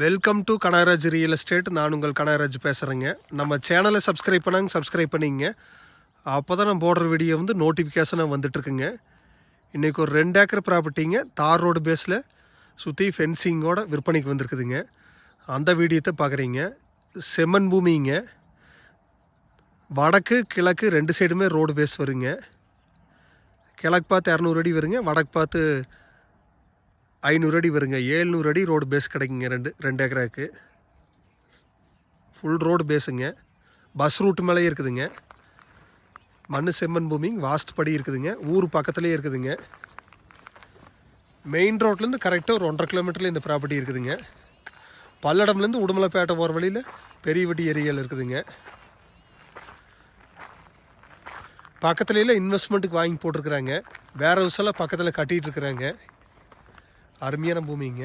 Welcome to Kanagaraj real estate நான் உங்கள் கனகராஜ் பேசுகிறேங்க நம்ம சேனலை சப்ஸ்கிரைப் பண்ணாங்க சப்ஸ்கிரைப் பண்ணிங்க. அப்போ தான் நம்ம போடுற வீடியோ வந்து நோட்டிஃபிகேஷனாக வந்துட்டுருக்குங்க இன்றைக்கி ஒரு ரெண்டு ஏக்கர் ப்ராப்பர்ட்டிங்க தார் ரோடு பேஸில் சுற்றி ஃபென்சிங்கோட விற்பனைக்கு வந்திருக்குதுங்க. அந்த வீடியோத்தை பார்க்குறீங்க செம்மன் பூமிங்க. வடக்கு கிழக்கு ரெண்டு சைடுமே ரோடு பேஸ் வருங்க. கிழக்கு பார்த்து இரநூறு அடி வருங்க. வடக்கு பார்த்து ஐநூறு அடி வருங்க. ஏழ்நூறு அடி ரோடு பேஸ் கிடைக்குங்க. ரெண்டு ரெண்டு ஏக்கராக்கு. ஃபுல் ரோடு பேஸுங்க பஸ் ரூட் மேலேயே இருக்குதுங்க. மண் செம்மண் பூமி வாஸ்துப்படி படி இருக்குதுங்க. ஊர் பக்கத்துலேயே இருக்குதுங்க. மெயின் ரோட்லேருந்து கரெக்டாக ஒரு ஒன்றரை கிலோமீட்டரில் இந்த ப்ராப்பர்ட்டி இருக்குதுங்க. பல்லடம்லேருந்து உடுமலைப்பேட்டை போகிற வழியில் பெரியவட்டி ஏரியாவில் இருக்குதுங்க. பக்கத்துலேயே இன்வெஸ்ட்மெண்ட்டுக்கு வாங்கி போட்டிருக்கிறாங்க. வேற ஹவுஸ் எல்லாம் பக்கத்தில் கட்டிகிட்டு இருக்கிறாங்க. அருமையான பூமிங்க.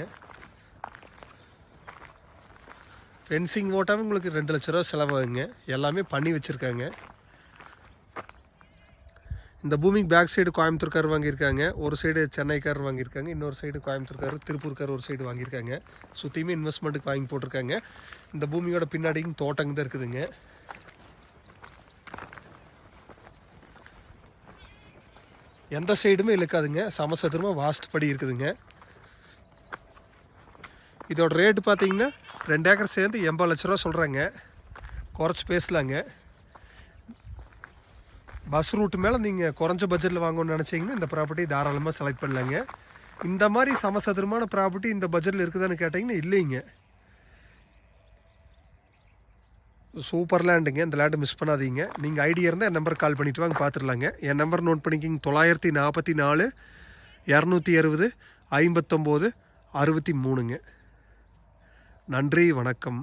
ஃபென்சிங் ஓட்டாமல் உங்களுக்கு ரெண்டு லட்ச ரூபா செலவாகுங்க. எல்லாமே பண்ணி வச்சுருக்காங்க. இந்த பூமிக்கு பேக் சைடு கோயம்புத்தூர்கார் வாங்கியிருக்காங்க. ஒரு சைடு சென்னைக்கார் வாங்கியிருக்காங்க. இன்னொரு சைடு கோயம்புத்தூர்கார் திருப்பூர்கார் ஒரு சைடு வாங்கியிருக்காங்க. சுற்றியுமே இன்வெஸ்ட்மெண்ட்டுக்கு வாங்கி போட்டிருக்காங்க. இந்த பூமியோட பின்னாடியும் தோட்டங்க தான் இருக்குதுங்க. எந்த சைடுமே இழுக்காதுங்க. சமசத்திரமாக வாஸ்ட் படி இருக்குதுங்க. இதோட ரேட்டு பார்த்தீங்கன்னா ரெண்டு ஏக்கர் சேர்ந்து எண்பது லட்ச ரூபா சொல்கிறாங்க குறைச்சி பேசலாங்க. பஸ் ரூட்டு மேலே நீங்கள் குறைஞ்ச பட்ஜெட்டில் வாங்கணும்னு நினச்சிங்கன்னா இந்த ப்ராப்பர்ட்டி தாராளமாக செலக்ட் பண்ணலாங்க. இந்த மாதிரி சமசதுரமான ப்ராப்பர்ட்டி இந்த பட்ஜெட்டில் இருக்குதான்னு கேட்டிங்கன்னா இல்லைங்க. சூப்பர் லேண்டுங்க இந்த லேண்டு மிஸ் பண்ணாதீங்க. நீங்கள் ஐடியா இருந்தால் என் நம்பர் கால் பண்ணிட்டு வாங்க பார்த்துடலாங்க என் நம்பர் நோட் பண்ணிக்கிங்க. தொள்ளாயிரத்தி நாற்பத்தி நாலு இரநூத்தி அறுபது ஐம்பத்தொம்போது அறுபத்தி மூணுங்க. நன்றி வணக்கம்.